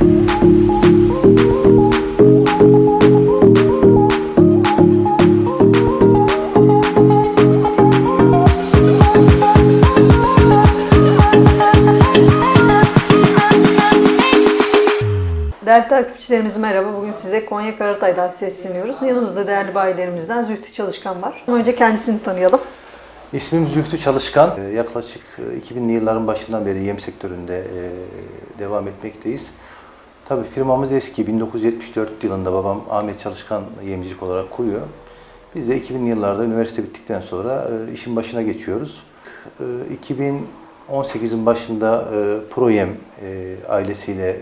Değerli takipçilerimiz merhaba. Bugün size Konya Karatay'dan sesleniyoruz. Yanımızda değerli bayilerimizden Zühtü Çalışkan var. Önce kendisini tanıyalım. İsmim Zühtü Çalışkan. Ee, Yaklaşık e, 2000'li yılların başından beri yem sektöründe e, devam etmekteyiz. Tabii firmamız eski. 1974 yılında babam Ahmet Çalışkan yemcilik olarak kuruyor. Biz de 2000'li yıllarda üniversite bittikten sonra e, işin başına geçiyoruz. E, 2018'in başında e, ProYem e, ailesiyle e,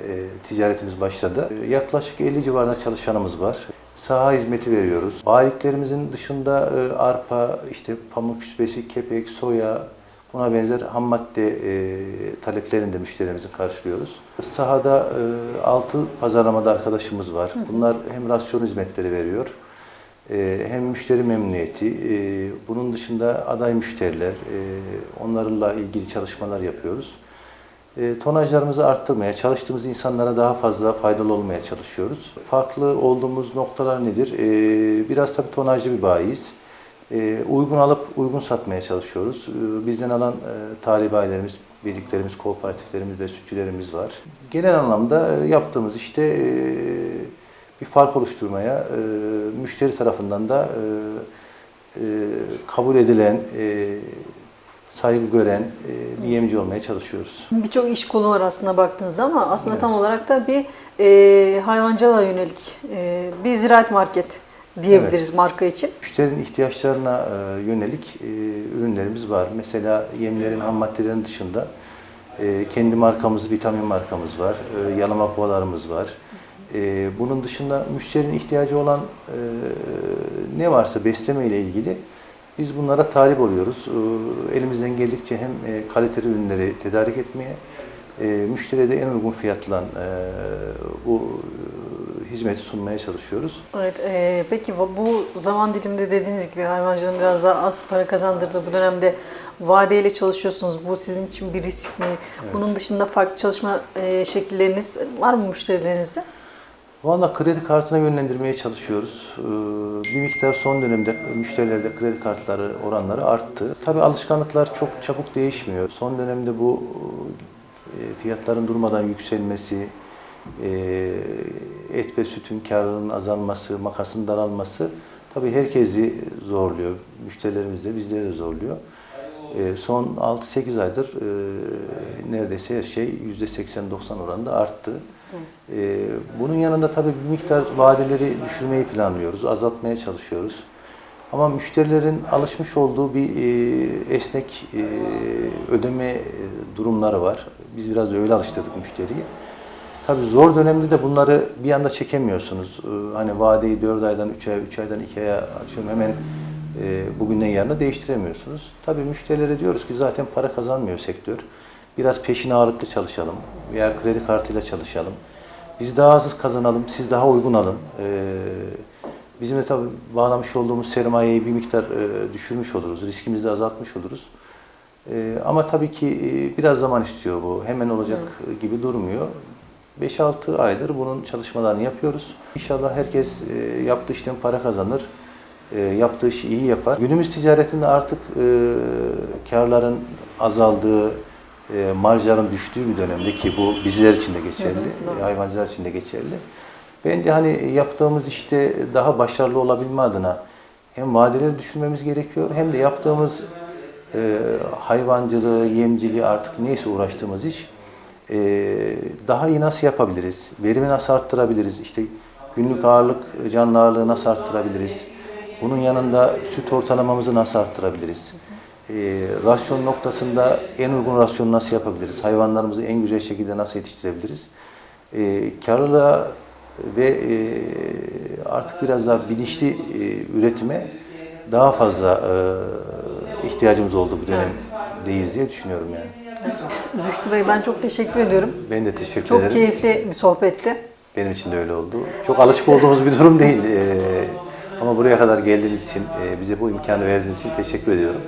ticaretimiz başladı. E, yaklaşık 50 civarında çalışanımız var. Saha hizmeti veriyoruz. Bayiliklerimizin dışında e, arpa, işte pamuk küspesi, kepek, soya, buna benzer ham madde e, taleplerini de müşterilerimizin karşılıyoruz. Sahada e, 6 pazarlamada arkadaşımız var. Bunlar hem rasyon hizmetleri veriyor, e, hem müşteri memnuniyeti, e, bunun dışında aday müşteriler, e, onlarla ilgili çalışmalar yapıyoruz. E, tonajlarımızı arttırmaya, çalıştığımız insanlara daha fazla faydalı olmaya çalışıyoruz. Farklı olduğumuz noktalar nedir? E, biraz tabii tonajlı bir bayiyiz. E, uygun alıp uygun satmaya çalışıyoruz. E, bizden alan e, tali bayilerimiz, birliklerimiz, kooperatiflerimiz ve sütçülerimiz var. Genel anlamda e, yaptığımız işte e, bir fark oluşturmaya, e, müşteri tarafından da e, e, kabul edilen, e, saygı gören e, bir yemci olmaya çalışıyoruz. Birçok iş kolu var aslında baktığınızda ama aslında tam olarak da bir e, hayvancılığa yönelik e, bir ziraat market diyebiliriz marka için. Müşterinin ihtiyaçlarına e, yönelik e, ürünlerimiz var. Mesela yemlerin ham maddelerin dışında e, kendi markamız, vitamin markamız var, yalama kovalarımız var. Bunun dışında müşterinin ihtiyacı olan ne varsa besleme ile ilgili biz bunlara talip oluyoruz. Elimizden geldikçe hem kaliteli ürünleri tedarik etmeye, müşteriye de en uygun fiyatla bu hizmeti sunmaya çalışıyoruz. Evet, e, peki bu- zaman diliminde dediğiniz gibi hayvancılığın biraz daha az para kazandırdığı bu dönemde vadeyle çalışıyorsunuz. Bu sizin için bir risk mi? Bunun dışında farklı çalışma e, şekilleriniz var mı müşterilerinizde? Valla kredi kartına yönlendirmeye çalışıyoruz. Ee, Bir miktar son dönemde müşterilerde kredi kartları oranları arttı. Tabii alışkanlıklar çok çabuk değişmiyor. Son dönemde bu e, fiyatların durmadan yükselmesi, e, et ve sütün karının azalması, makasın daralması tabii herkesi zorluyor. Müşterilerimiz de bizleri de zorluyor. E, Son 6-8 aydır e, neredeyse her şey %80-90 oranında arttı. E, Bunun yanında tabii bir miktar vadeleri düşürmeyi planlıyoruz, azaltmaya çalışıyoruz. Ama müşterilerin alışmış olduğu bir e, esnek e, ödeme durumları var. Biz biraz öyle alıştırdık müşteriyi. Tabii zor dönemde de bunları bir anda çekemiyorsunuz. Ee, Hani vadeyi 4 aydan 3 aya, 3 aydan 2 aya atıyorum hemen e, bugünden yarına değiştiremiyorsunuz. Tabii müşterilere diyoruz ki zaten para kazanmıyor sektör. Biraz peşin ağırlıklı çalışalım veya kredi kartıyla çalışalım. Biz daha az kazanalım, siz daha uygun alın. Ee, Bizim de tabii bağlamış olduğumuz sermayeyi bir miktar e, düşürmüş oluruz, riskimizi de azaltmış oluruz. Ee, ama tabii ki e, biraz zaman istiyor bu. Hemen olacak gibi durmuyor. 5-6 aydır bunun çalışmalarını yapıyoruz. İnşallah herkes e, yaptığı işten para kazanır. e, yaptığı işi iyi yapar. Günümüz ticaretinde artık e, karların azaldığı, marjların düştüğü bir dönemde ki bu bizler için de geçerli, hayvancılar için de geçerli. Bence hani yaptığımız işte daha başarılı olabilme adına hem vadeleri düşürmemiz gerekiyor hem de yaptığımız hayvancılığı, yemciliği artık neyse uğraştığımız iş daha iyi nasıl yapabiliriz? Verimi nasıl arttırabiliriz? İşte günlük ağırlık, canlı ağırlığı nasıl arttırabiliriz? Bunun yanında süt ortalamamızı nasıl arttırabiliriz? E, rasyon noktasında en uygun rasyonu nasıl yapabiliriz? Hayvanlarımızı en güzel şekilde nasıl yetiştirebiliriz? E, karlılığa ve e, artık biraz daha bilinçli e, üretime daha fazla e, ihtiyacımız oldu bu dönemdeyiz diye düşünüyorum yani. Zühtü Bey ben çok teşekkür ediyorum. Ben de teşekkür Çok ederim. keyifli bir sohbetti. Benim için de öyle oldu. Çok alışık olduğumuz bir durum değil. E, ama buraya kadar geldiğiniz için, e, bize bu imkanı verdiğiniz için teşekkür ediyorum.